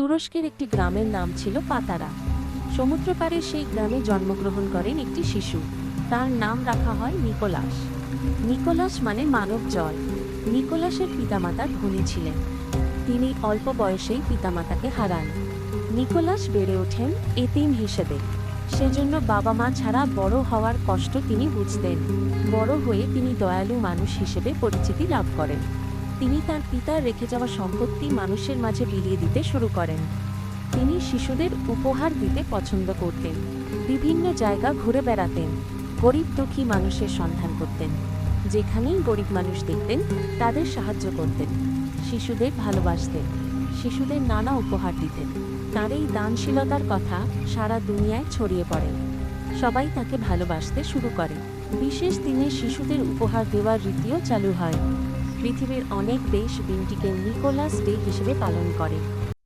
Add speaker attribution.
Speaker 1: তুরস্কের একটি গ্রামের নাম ছিল পাতারা। সমুদ্রপাড়ে সেই গ্রামে জন্মগ্রহণ করেন একটি শিশু। তার নাম রাখা হয় নিকোলাস। নিকোলাস মানে মানব জল। নিকোলাসের পিতামাতা ধনী ছিলেন। তিনি অল্প বয়সেই পিতামাতাকে হারান। নিকোলাস বেড়ে ওঠেন এতিম হিসেবে। সেজন্য বাবা মা ছাড়া বড় হওয়ার কষ্ট তিনি বুঝতেন। বড় হয়ে তিনি দয়ালু মানুষ হিসেবে পরিচিতি লাভ করেন। তিনি তার পিতার রেখে যাওয়া সম্পত্তি মানুষের মাঝে বিলিয়ে দিতে শুরু করেন। তিনি শিশুদের উপহার দিতে পছন্দ করতেন, বিভিন্ন জায়গা ঘুরে বেড়াতেন, গরিব দুঃখী মানুষের সন্ধান করতেন, যেখানেই গরিব মানুষ দেখতেন, তাদের সাহায্য করতেন, শিশুদের ভালোবাসতেন, শিশুদের নানা উপহার দিতেন। তার এই দানশীলতার কথা সারা দুনিয়ায় ছড়িয়ে পড়ে। সবাই তাকে ভালোবাসতে শুরু করে। বিশেষ দিনে শিশুদের উপহার দেওয়ার রীতিও চালু হয়। পৃথিবীর অনেক দেশ দিনটিকে নিকোলাস ডে হিসেবে পালন করে।